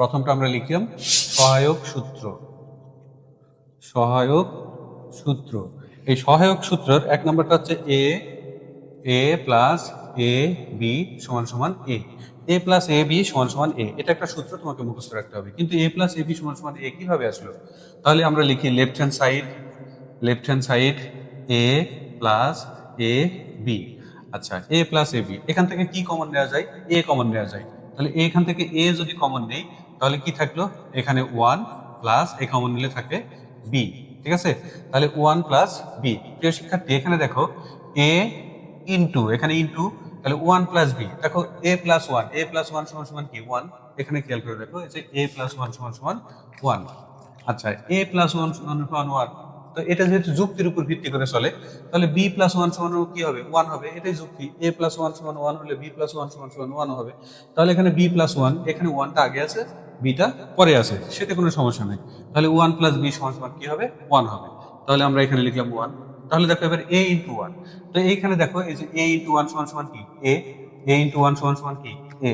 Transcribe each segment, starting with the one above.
প্রথমটা আমরা লিখলাম, সহায়ক সূত্র। সহায়ক সূত্র। এই সহায়ক সূত্রের এক নম্বরটা হচ্ছে এ এ প্লাস এ বি সমান সমান এ এ প্লাস এ বি সমান সমান এ এটা একটা সূত্র, তোমাকে মুখস্থ রাখতে হবে। কিন্তু এ প্লাস এ বি সমান সমান এ কীভাবে আসলো? তাহলে আমরা লিখি left hand side left hand side A plus A B আচ্ছা এ প্লাস এ বি এখান থেকে কি কমন নেওয়া যায়? এ কমন নেওয়া যায়। তাহলে এখান থেকে এ যদি কমন নেই তাহলে কি থাকল? এখানে ওয়ান প্লাস এ কমন নিলে থাকে বি ঠিক আছে? তাহলে ওয়ান প্লাস বি প্রিয় শিক্ষার্থী, এখানে দেখো এ ইন্টু এখানে ইন্টু তাহলে ওয়ান প্লাস বি দেখো A plus one A plus one সমান সমান কি? ওয়ান এখানে খেয়াল করে দেখো এ প্লাস ওয়ান সমান সমান ওয়ান আচ্ছা এ প্লাস ওয়ান সমান সমান ওয়ান তো এটা যেহেতু যুক্তির উপর ভিত্তি করে চলে, তাহলে বি প্লাস ওয়ান সমান কি হবে? ওয়ান হবে, এটাই যুক্তি। এ প্লাস ওয়ান সমান ওয়ান হলে বি প্লাস ওয়ান সমান সমান ওয়ান হবে। তাহলে এখানে বি প্লাস ওয়ান এখানে ওয়ানটা আগে আছে বিটা পরে আছে, সেটা কোনো সমস্যা নেই। তাহলে ওয়ান প্লাস বি সমান সমান কি হবে? ওয়ান হবে। তাহলে আমরা এখানে লিখলাম ওয়ান তাহলে দেখো এবার এ ইন্টু ওয়ান তো এইখানে দেখো, এই যে এ ইন্টু ওয়ান সমান সমান কি? এ এ ইন্টু ওয়ান সমান সমান কি? এ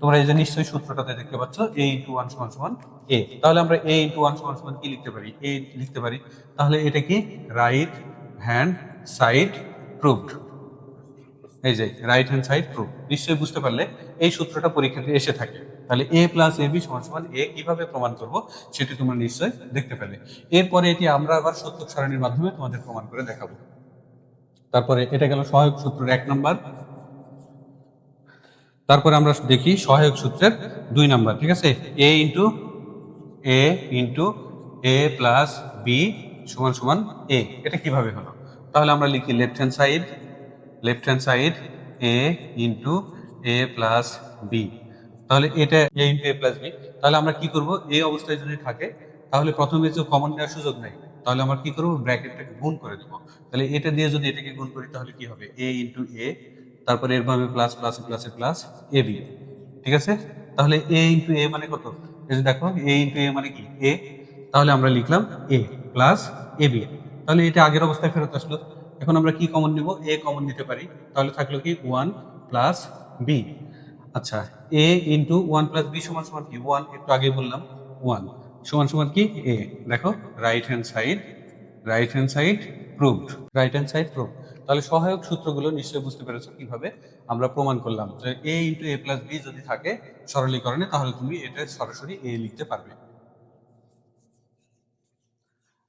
তোমরা এই যে নিশ্চয়ই সূত্রটাতে দেখতে পাচ্ছ এ ইন্টু ওয়ান সমান সমান এ তাহলে আমরা এ ইন্টু ওয়ান সমান সমান কি লিখতে পারি? এ লিখতে পারি। তাহলে এটা কি? রাইট হ্যান্ড সাইড প্রুভড এই যে রাইট হ্যান্ড সাইড প্রুফ নিশ্চয়ই বুঝতে পারলে এই সূত্রটা পরীক্ষাতে এসে থাকে। তাহলে এ প্লাস এ বি সমান সমান এ কীভাবে প্রমাণ করব সেটি তোমরা নিশ্চয়ই দেখতে পেলে। এরপরে এটি আমরা আবার সত্য সারণীর মাধ্যমে তোমাদের প্রমাণ করে দেখাবো। তারপরে এটা গেল সহায়ক সূত্রের এক নম্বর তারপরে আমরা দেখি সহায়ক সূত্রের দুই নাম্বার, ঠিক আছে? A into A into A plus B সমান সমান এ এটা কীভাবে হলো? তাহলে আমরা লিখি left hand side left hand side A into A plus B তাহলে এটা A into A plus B তাহলে আমরা কি করব? এই অবস্থায় যদি থাকে, তাহলে প্রথমে যে কমন নেওয়ার সুযোগ নেই। তাহলে আমরা কি করব? ব্র্যাকেটটাকে গুণ করে দেবো। তাহলে এটা দিয়ে যদি এটাকে গুণ করি, তাহলে কি হবে? এ ইন্টু এ তারপরে এর ভাবে প্লাস প্লাস প্লাসে প্লাস এ বি ঠিক আছে? তাহলে এ ইন্টু এ মানে কত? এই দেখো এ ইন্টু এ মানে কি? এ তাহলে আমরা লিখলাম এ প্লাস এ বি তাহলে এটা আগের অবস্থায় ফেরত আসলো। এখন আমরা কি কমন নিব? এ কমন নিতে পারি। তাহলে থাকল কি ওয়ান প্লাস বি আচ্ছা A into one plus B সমান সমান কি? ওয়ান একটু আগে বললাম ওয়ান সমান সমান কি? এ দেখো right hand side right hand side proved right hand side prove তাহলে সহায়ক সূত্রগুলো নিশ্চয়ই বুঝতে পেরেছ কীভাবে আমরা প্রমাণ করলাম যে A into A plus B যদি থাকে সরলীকরণে, তাহলে তুমি এটা সরাসরি এ লিখতে পারবে।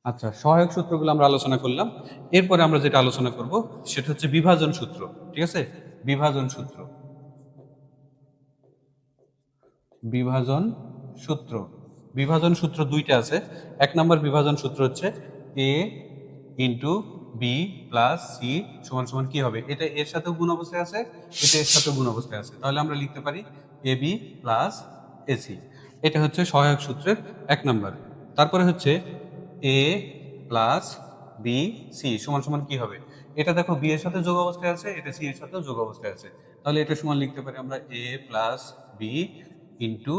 আচ্ছা সহায়ক সূত্রগুলো আমরা আলোচনা করলাম। এরপরে আমরা যেটা আলোচনা করব, সেটা হচ্ছে বিভাজন সূত্র, ঠিক আছে? বিভাজন সূত্র। বিভাজন সূত্র। বিভাজন সূত্র দুইটা আছে। এক নম্বর বিভাজন সূত্র হচ্ছে A into B plus C সমান সমান কি হবে? এটা এর সাথেও গুণ অবস্থায় আছে, এটা এর সাথেও গুণ অবস্থায় আছে। তাহলে আমরা লিখতে পারি এ বি প্লাস এসি এটা হচ্ছে সহায়ক সূত্রের এক নম্বর। তারপরে হচ্ছে এ প্লাস বি সি সমান সমান কি হবে? এটা দেখো বি এর সাথে যোগ অবস্থায় আছে, এটা সি এর সাথেও যোগ অবস্থায় আছে। তাহলে এটা সমান লিখতে পারি আমরা A plus B into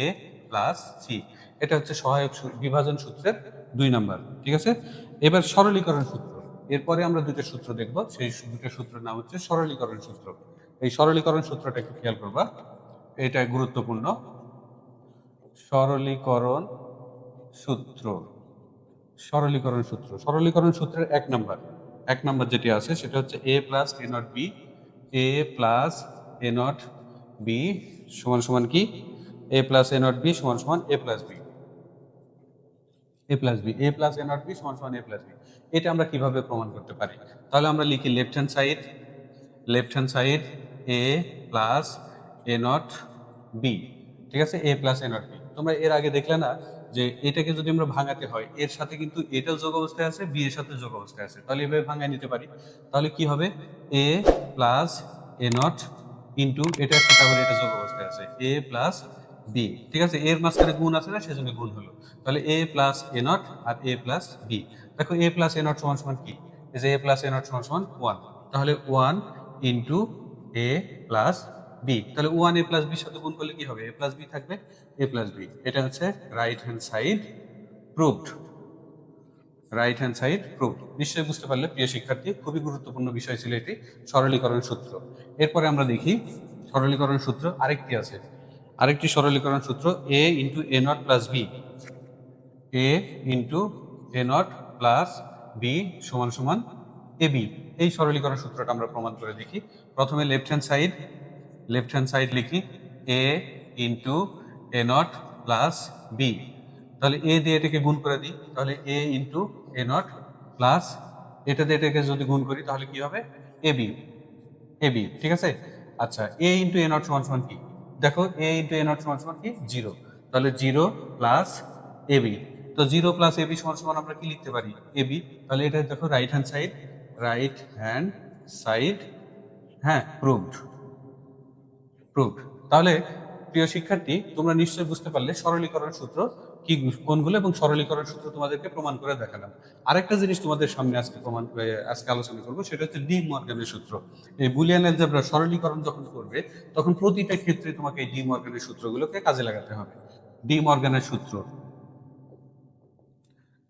A plus C. এটা হচ্ছে সহায়ক বিভাজন সূত্রের দুই নাম্বার, ঠিক আছে? এবার সরলীকরণ সূত্র। এরপরে আমরা দুটো সূত্র দেখব। সেই দুটো সূত্রের নাম হচ্ছে সরলীকরণ সূত্র। এই সরলীকরণ সূত্রটা একটু খেয়াল করবা। এটা গুরুত্বপূর্ণ। সরলীকরণ সূত্র। সরলীকরণ সূত্র। সরলীকরণ সূত্রের এক নাম্বার। এক নাম্বার যেটি আছে, সেটা হচ্ছে A plus A not B. A plus A not B সমান সমান কি? A plus A not B সমান সমান A plus B A plus B A plus A not B সমান সমান এ প্লাস বি এটা আমরা কীভাবে প্রমাণ করতে পারি? তাহলে আমরা লিখি left hand side left hand side A plus A not B ঠিক আছে? A plus A not B তোমরা এর আগে দেখলে না যে এটাকে যদি আমরা ভাঙাতে হয়, এর সাথে কিন্তু এটাও যোগ অবস্থায় আছে বি এর সাথে যোগ অবস্থায় আছে। তাহলে এভাবে ভাঙায় নিতে পারি। তাহলে কি হবে? A plus A not into এটার সাথে আবার এটা যোগ অবস্থায় আছে। এ প্লাস বি ঠিক আছে? এর মাঝখানে গুণ আছে না, সেজন্য গুণ হলো। তাহলে এ প্লাস এ নট আর এ প্লাস বি দেখো এ প্লাস এ নট সমান সমান কি? যে এ প্লাস এ নট সমান সমান ওয়ান তাহলে one into A plus B তাহলে ওয়ান এ প্লাস বির সাথে গুণ করলে কি হবে? এ প্লাস বি থাকবে এ প্লাস বি এটা হচ্ছে right hand side proved right hand side prove নিশ্চয়ই বুঝতে পারলে, প্রিয় শিক্ষার্থী, খুবই গুরুত্বপূর্ণ বিষয় ছিল এটি। সরলীকরণ সূত্র। এরপরে আমরা দেখি, সরলীকরণ সূত্র আরেকটি আছে। আরেকটি সরলীকরণ সূত্র A into A not plus B A into A not plus B সমান সমান এ বি এই সরলীকরণ সূত্রটা আমরা প্রমাণ করে দেখি। প্রথমে left hand side left hand side লিখি। A into A not plus B তাহলে এ দিয়ে এটাকে গুণ করে দিই। তাহলে A into A not plus এটা দিয়ে এটাকে যদি গুণ করি, তাহলে কি হবে? এ বি এ বি ঠিক আছে? আচ্ছা এ ইন্টু এ নট সমান সমান কি? দেখো এ ইন্টু এ নট সমান সমান কি? জিরো তাহলে জিরো প্লাস এ বি তো জিরো প্লাস এ বি সমান সমান আমরা কি লিখতে পারি? এ বি তাহলে এটা দেখো right hand side right hand side হ্যাঁ প্রুভড প্রুভড তাহলে প্রিয় শিক্ষার্থী, তোমরা নিশ্চয়ই বুঝতে পারলে সরলীকরণ সূত্র কি কোনগুলো এবং সরলীকরণ সূত্র তোমাদেরকে প্রমাণ করে দেখালাম। আরেকটা জিনিস তোমাদের সামনে আজকে প্রমাণ আজকে আলোচনা করব, সেটা হচ্ছে ডি মর্গানের সূত্র। এই বুলিয়ান অ্যালজেব্রা সরলীকরণ যখন করবে, তখন প্রতিটা ক্ষেত্রে তোমাকে এই ডি মর্গানের সূত্রগুলোকে কাজে লাগাতে হবে। ডি মর্গানের সূত্র।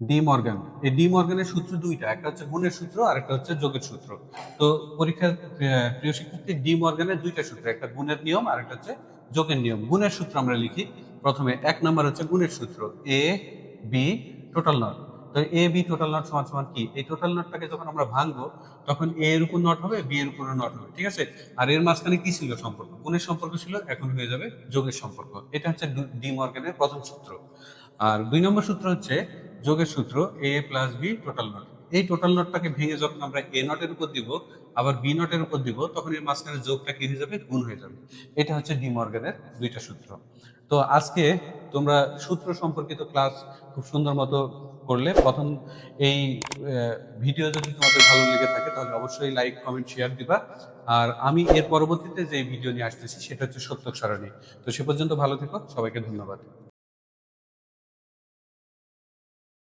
De Morgan. এই ডি মর্গানের সূত্র দুইটা, একটা হচ্ছে গুণের সূত্র, আর একটা হচ্ছে যোগের সূত্র। তো পরীক্ষার প্রিয় শিক্ষার্থী, ডি মর্গানের দুইটা সূত্র, একটা গুণের নিয়ম, আর একটা হচ্ছে যোগের নিয়ম গুণের সূত্র আমরা লিখি। প্রথমে এক নম্বর হচ্ছে গুণের সূত্র। এ বি টোটাল নট তো এ বি টোটাল নট সমান সমান কি? এই টোটাল নটটাকে যখন আমরা ভাঙবো, তখন এ এর উপর নট হবে বি এর উপর নট হবে, ঠিক আছে? আর এর মাঝখানে কি ছিল? সম্পর্ক। গুণের সম্পর্ক ছিল, এখন হয়ে যাবে যোগের সম্পর্ক। এটা হচ্ছে ডু- মর্গানের প্রথম সূত্র। আর দুই নম্বর সূত্র হচ্ছে যোগের সূত্র A plus B total not এই টোটাল নটটাকে ভেঙে যখন আমরা এ নটের উপর দিব, আবার বি নটের উপর দিব, তখন এর মাঝখানে যোগটা কি হয়ে যাবে? গুণ হয়ে যাবে। এটা হচ্ছে ডি মর্গানের দুইটা সূত্র। তো আজকে তোমরা সূত্র সম্পর্কিত ক্লাস খুব সুন্দর মতো করলে। প্রথম এই ভিডিও যদি তোমাদের ভালো লেগে থাকে, তাহলে অবশ্যই লাইক কমেন্ট শেয়ার দিবা। আর আমি এর পরবর্তীতে যে ভিডিও নিয়ে আসতেছি, সেটা হচ্ছে সত্য সারণী। তো সে পর্যন্ত ভালো থেকো। সবাইকে ধন্যবাদ।